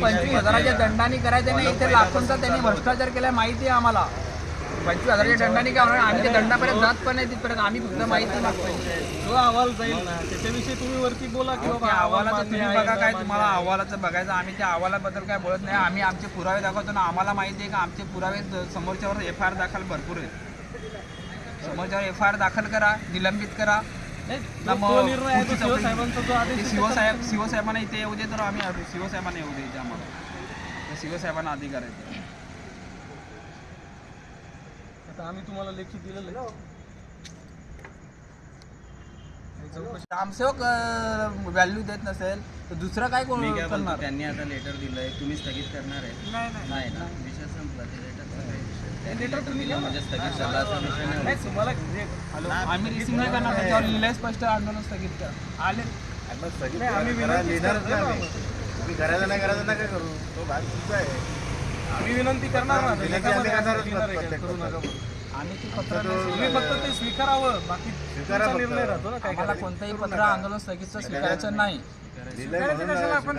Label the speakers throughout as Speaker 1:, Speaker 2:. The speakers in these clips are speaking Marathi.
Speaker 1: पंचवीस हजाराच्या दंडाने करायचं नाही इथे लाखोंचा त्यांनी भ्रष्टाचार केलाय माहिती आहे आम्हाला. पंचवीस हजाराच्या दंडाने काय होणार? आम्ही ते दंडापर्यंत जात पण नाही तिथपर्यंत आम्ही फक्त माहिती मागतो
Speaker 2: जो अहवाल जाईल त्याच्याविषयी तुम्ही वरती बोला की बाबा
Speaker 1: अहवालाचं तुम्ही बघा काय तुम्हाला. अहवालाचं बघायचं आम्ही त्या अहवालाबद्दल काय बोलत नाही. आम्ही आमचे पुरावे दाखवतो ना आम्हाला माहिती आहे का आमचे पुरावे समोरच्यावर एफ आय आर दाखल भरपूर आहेत. समोरच्यावर एफ आय आर दाखल करा निलंबित करा.
Speaker 2: नाही,
Speaker 1: ना
Speaker 2: तो-
Speaker 1: मग
Speaker 2: तो निर्णय आहे तो
Speaker 1: पुढची
Speaker 2: शिव
Speaker 1: चौकशी.
Speaker 2: साहेबांचा जो आदेश
Speaker 1: ते
Speaker 2: आहे,
Speaker 1: शिव
Speaker 2: तो
Speaker 1: साहेब शिव साहेबांना इथे येऊ दे तर आम्ही शिव साहेबांना येऊ दे इथे आम्हाला. शिव साहेबांना अधिकार आहे.
Speaker 2: आता आम्ही तुम्हाला लेखी दिलेलं आहे.
Speaker 1: ग्रामसेवक व्हॅल्यू देत नसेल तर दुसरं काय कोण
Speaker 3: मी काय बोलतो
Speaker 1: करणार?
Speaker 3: त्यांनी आता लेटर दिलंय तुम्ही स्थगित करणार आहे?
Speaker 2: नाही नाही.
Speaker 3: नाही ना? विषय संपला ते लेटरचा काही विषय नाही.
Speaker 2: लेटर तुम्ही
Speaker 3: दिलं म्हणजे स्थगित झाला असा विषय नाही
Speaker 2: नाही तुम्हाला जे-
Speaker 1: हॅलो आम्ही रिसिव्ह नाही करणार त्याच्यावर लिहिलंय स्पष्ट आंदोलन स्थगित करा. आले.
Speaker 2: नाही, आम्ही विनंतीच करतो ना.
Speaker 4: तुम्ही करायचं नाही करायचं नका करू? तो भाग तुमचा आहे.
Speaker 2: आम्ही विनंती करणार ना
Speaker 4: विनंती आम्ही करणारच
Speaker 2: करू नका म्हणून.
Speaker 1: आम्ही ती पत्र
Speaker 2: तुम्ही फक्त ते स्वीकारावं बाकी तुमचा. निर्णय राहतो ना काय
Speaker 1: आम्हाला
Speaker 2: करायचं.
Speaker 1: कोणतंही पत्र आंदोलन स्थगितचं स्वीकारायचं नाही
Speaker 4: दिलंय म्हणून
Speaker 2: कशाला आपण.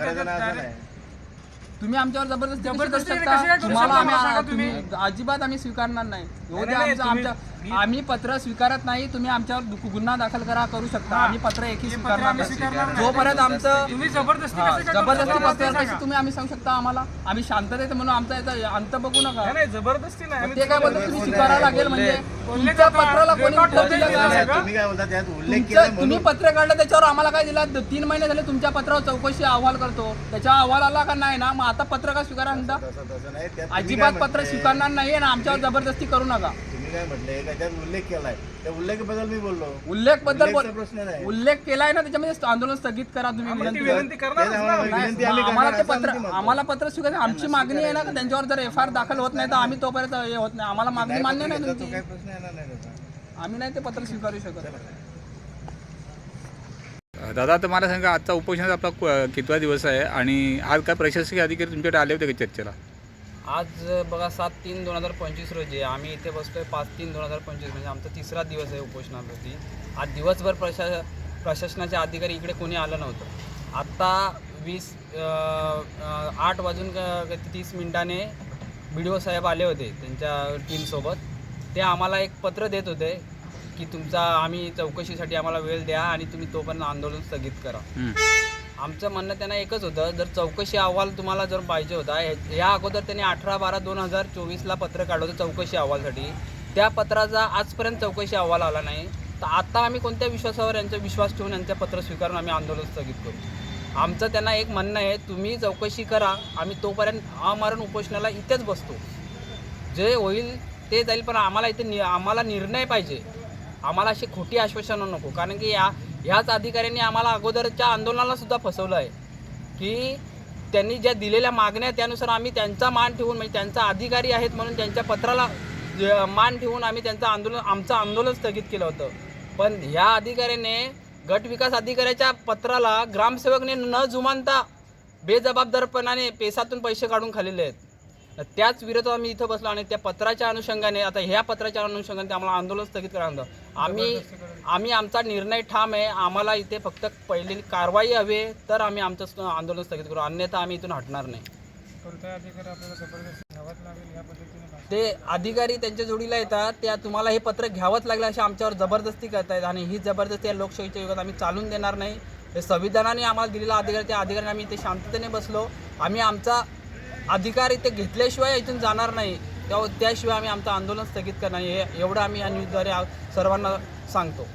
Speaker 1: तुम्ही आमच्यावर जबरदस्ती कशी करू
Speaker 2: जबरदस्ती
Speaker 1: शकता
Speaker 2: कशी काय करू
Speaker 1: तुम्हाला
Speaker 2: शकता? सांगा
Speaker 1: आम्ही
Speaker 2: तुम्ही.
Speaker 1: तुम्ही अजिबात आम्ही स्वीकारणार नाही आमचं
Speaker 2: तुम्ही-
Speaker 1: आमच्या आम्ही पत्र स्वीकारत नाही तुम्ही आमच्यावर गुन्हा दाखल करा करू शकता. आम्ही पत्र एकही
Speaker 2: हे
Speaker 1: स्वीकारणार
Speaker 2: आम्ही
Speaker 1: नाही.
Speaker 2: स्वीकारणार नाही.
Speaker 1: जोपर्यंत आमचं
Speaker 2: तुम्ही जबरदस्ती
Speaker 1: हा,
Speaker 2: कसं काय करू
Speaker 1: जबरदस्ती? पत्र
Speaker 2: सांगा.
Speaker 1: तुम्ही आम्ही सांगू शकता आम्हाला. आम्ही शांततेत म्हणून आमचा याचा अंत बघू नका.
Speaker 2: नाही, नाही जबरदस्ती नाही. आम्ही
Speaker 1: ते काय बोलतात? तुम्ही स्वीकारायला लागेल म्हणजे
Speaker 2: बोलले
Speaker 1: तुमच्या? पत्राला कोणी
Speaker 2: रेकॉर्ड
Speaker 1: दिलं का?
Speaker 4: तुम्ही काय बोलता? त्यात उल्लेख
Speaker 1: तुमचं- तुम्ही
Speaker 4: म्हणून.
Speaker 1: पत्र काढलं त्याच्यावर आम्हाला काय दिला? तीन महिने झाले तुमच्या पत्रावर चौकशी अहवाल करतो. त्याच्या अहवाल आला का नाही ना? मग आता पत्र का स्वीकारा म्हणता
Speaker 4: तसं तसं नाही. त्यात तुम्ही
Speaker 1: अजिबात पत्र? स्वीकारणार नाही आणि आमच्यावर जबरदस्ती करू नका.
Speaker 4: काय उल्लेख केलाय. त्या उल्लेखाबद्दल मी बोललो.
Speaker 1: उल्लेखबद्दल
Speaker 4: उल्लेखचा प्रश्न नाही.
Speaker 1: उल्लेख केलाय ना त्याच्यामध्ये आंदोलन स्थगित करा तुम्ही.
Speaker 2: ती
Speaker 1: विनंती
Speaker 2: करणारच
Speaker 4: आम्हाला
Speaker 2: ना.
Speaker 1: नाही,
Speaker 4: विनंती आम्ही
Speaker 1: मग आम्हाला ते
Speaker 4: करणार असं
Speaker 1: पत्र. आम्हाला पत्र स्वीकार आमची मागणी आहे ना का त्यांच्यावर जर एफ आय आर दाखल होत नाही तर आम्ही तोपर्यंत हे होत नाही. आम्हाला मागणी मान्य नाही
Speaker 4: तो
Speaker 1: तुमची.
Speaker 4: काही प्रश्न येणार नाही त्याचा.
Speaker 1: आम्ही नाही ते पत्र स्वीकारू शकत.
Speaker 5: दादा तर मला सांगा आजचा उपोषणाचा आपला क- कितवा दिवस आहे? आणि आज काय प्रशासकीय अधिकारी तुमच्याकडे आले होते का चर्चेला?
Speaker 6: आज बघा सात तीन दोन हजार पंचवीस रोजी आम्ही इथे बसतोय पाच तीन दोन हजार पंचवीस. म्हणजे आमचा तिसरा दिवस आहे उपोषणावरती. आज दिवसभर प्रशा प्रशासनाचे अधिकारी इकडे कोणी आलं नव्हतं. आत्ता वीस आठ वाजून तीस मिनिटाने बी डी ओ साहेब आले होते त्यांच्या टीमसोबत. ते आम्हाला एक पत्र देत होते की तुमचा आम्ही चौकशीसाठी आम्हाला वेळ द्या आणि तुम्ही तोपर्यंत आंदोलन स्थगित करा. आमचं म्हणणं त्यांना एकच होतं जर चौकशी अहवाल तुम्हाला जर पाहिजे होता या अगोदर त्यांनी अठरा बारा दोन हजार चोवीसला पत्र काढलं होतं चौकशी अहवालसाठी. त्या पत्राचा आजपर्यंत चौकशी अहवाल आला नाही. तर आता आम्ही कोणत्या विश्वासावर यांचा विश्वास ठेवून यांचं पत्र स्वीकारून आम्ही आंदोलन स्थगित करू? आमचं त्यांना एक म्हणणं आहे तुम्ही चौकशी करा आम्ही तोपर्यंत अमारण उपोषणाला इथेच बसतो. जे होईल ते जाईल पण आम्हाला इथे नि आम्हाला निर्णय पाहिजे. आम्हाला अशी खोटी आश्वासनं नको कारण की या ह्याच अधिकाऱ्यांनी आम्हाला अगोदरच्या आंदोलनाला सुद्धा फसवलं आहे. की त्यांनी ज्या दिलेल्या मागण्या त्यानुसार आम्ही त्यांचा मान ठेवून म्हणजे त्यांचा अधिकारी आहेत म्हणून त्यांच्या पत्राला मान ठेवून आम्ही त्यांचं आंदोलन आमचं आंदोलन स्थगित केलं होतं. पण ह्या अधिकाऱ्याने गट विकास अधिकाऱ्याच्या पत्राला ग्रामसेवकने न जुमानता बेजबाबदारपणाने पेसातून पैसे काढून खाल्लेले आहेत. त्याच विरोधात आम्ही इथं बसलो आणि त्या पत्राच्या अनुषंगाने आता ह्या पत्राच्या अनुषंगाने आम्हाला आंदोलन स्थगित करायला आम्ही आम्ही आमचा निर्णय ठाम आहे आम्हाला इथे फक्त पहिली कारवाई हवी तर आम्ही आमचं आंदोलन स्थगित करू. अन्यथा आम्ही इथून हटणार नाही. ते अधिकारी त्यांच्या जोडीला येतात त्या तुम्हाला हे पत्र घ्यावंच लागलं असे आमच्यावर जबरदस्ती करतायत आणि ही जबरदस्ती या लोकशाहीच्या युगात आम्ही चालून देणार नाही. हे संविधानाने आम्हाला दिलेला अधिकार त्या अधिकाऱ्याने आम्ही इथे शांततेने बसलो. आम्ही आमचा अधिकार इथे घेतल्याशिवाय इथून जाणार नाही. त्या त्याशिवाय आम्ही आमचं आंदोलन स्थगित करणार नाही. हे एवढं आम्ही या न्यूजद्वारे सर्वांना सांगतो.